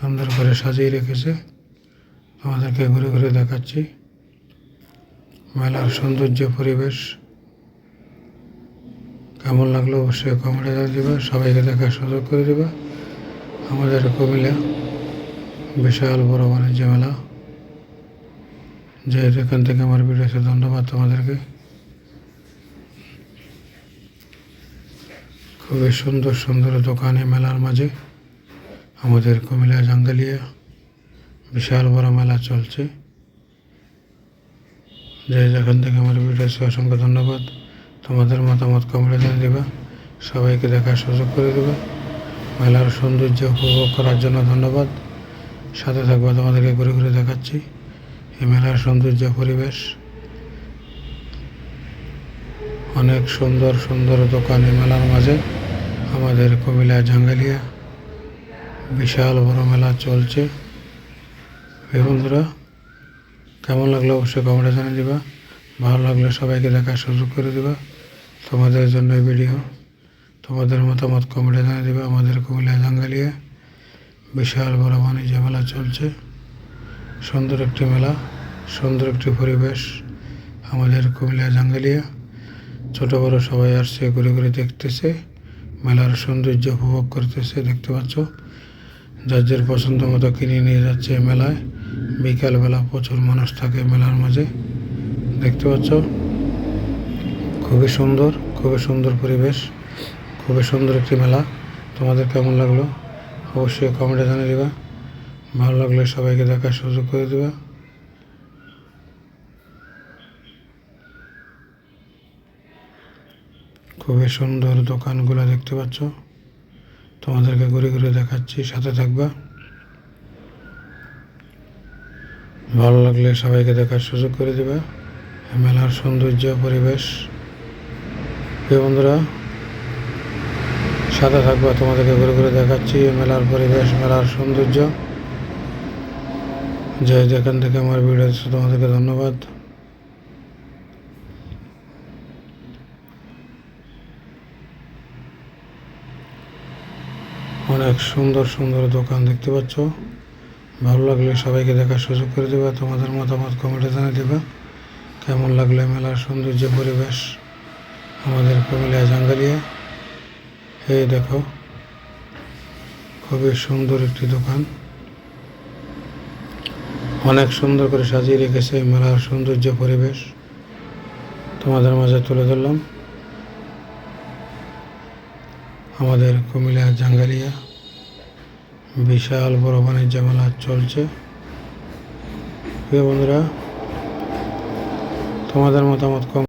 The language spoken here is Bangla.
সুন্দর করে সাজিয়ে রেখেছে। আমাদেরকে ঘুরে ঘুরে দেখাচ্ছি। মেলার সৌন্দর্য, পরিবেশ। কেমন লাগল অবশ্যই কমেন্টে দেবে। সবাইকে দেখার সুযোগ করে দেবে। আমাদের কুমিল্লা বিশাল বড় বাণিজ্য মেলা। যে এখান থেকে আমার ভিডিওতে ধন্যবাদ তোমাদেরকে। খুবই সুন্দর সুন্দর দোকানে মেলার মাঝে। আমাদের কুমিল্লা জাঙ্গালিয়া বিশাল বড় মেলা চলছে। যে যেখান থেকে আমার ভিডিও অসংখ্য ধন্যবাদ। তোমাদের মতামত কমেন্টে জানিয়ে দেবে। সবাইকে দেখার সুযোগ করে দেবে। মেলার সৌন্দর্য উপভোগ করার জন্য ধন্যবাদ। সাথে থাকবে, তোমাদেরকে ঘুরে ঘুরে দেখাচ্ছি। এই মেলার সৌন্দর্য পরিবেশ। অনেক সুন্দর সুন্দর দোকান এই মেলার মাঝে। আমাদের কুমিল্লা জাঙ্গালিয়া বিশাল বড় মেলা চলছে। বন্ধুরা, কেমন লাগল অবশ্যই কমেন্টে জানিয়ে দেবা। ভালো লাগলে সবাইকে দেখার সুযোগ করে দেবা। তোমাদের জন্য এই ভিডিও। তোমাদের মতামত কমেন্টে জানিয়ে দেবে আমাদের কুমিল্লা জাঙ্গালিয়া। বিশাল বড় বাণিজ্য মেলা চলছে। সুন্দর একটি মেলা, সুন্দর একটি পরিবেশ আমাদের কুমিল্লা জাঙ্গালিয়া। ছোট বড় সবাই আসছে, ঘুরে ঘুরে দেখতেছে। মেলার সৌন্দর্য উপভোগ করতেছে, দেখতে পাচ্ছ। যার পছন্দ মতো কিনে নিয়ে যাচ্ছে মেলায়, বিকালবেলা প্রচুর মানুষ থাকে মেলার মাঝে। দেখতে পাচ্ছ? খুবই সুন্দর খুবই সুন্দর পরিবেশ, খুবই সুন্দর একটি মেলা। তোমাদের কেমন লাগল? অবশ্যই কমেন্টে জানিয়ে দেবা। ভালো লাগলে সবাইকে দেখার সুযোগ করে দেবা। খুবই সুন্দর দোকানগুলো দেখতে পাচ্ছ। তোমাদেরকে ঘুরে ঘুরে দেখাচ্ছি, সাথে থাকবা। ভালো লাগলে সবাইকে দেখার সুযোগ করে দেবে। মেলার সৌন্দর্য, পরিবেশ। বন্ধুরা, সাথে থাকবা, তোমাদেরকে ঘুরে ঘুরে দেখাচ্ছি মেলার পরিবেশ, মেলার সৌন্দর্য। যে যেখান থেকে আমার ভিডিও তোমাদেরকে ধন্যবাদ। অনেক সুন্দর সুন্দর দোকান দেখতে পাচ্ছ। ভালো লাগলে সবাইকে দেখার সুযোগ করে দেবে, তোমাদের মতামত কমেন্টে জানিয়ে দেবে। কেমন লাগলে মেলার সৌন্দর্য পরিবেশ আমাদের কুমিল্লা জাঙ্গালিয়া এই দেখো, খুবই সুন্দর একটি দোকান। অনেক সুন্দর করে সাজিয়ে রেখেছে মেলার সৌন্দর্য পরিবেশ। তোমাদের মাঝে তুলে ধরলাম। আমাদের কুমিল্লা জাঙ্গালিয়া বিশাল বড় বাণিজ্য মেলা চলছে। বন্ধুরা তোমাদের মতামত কম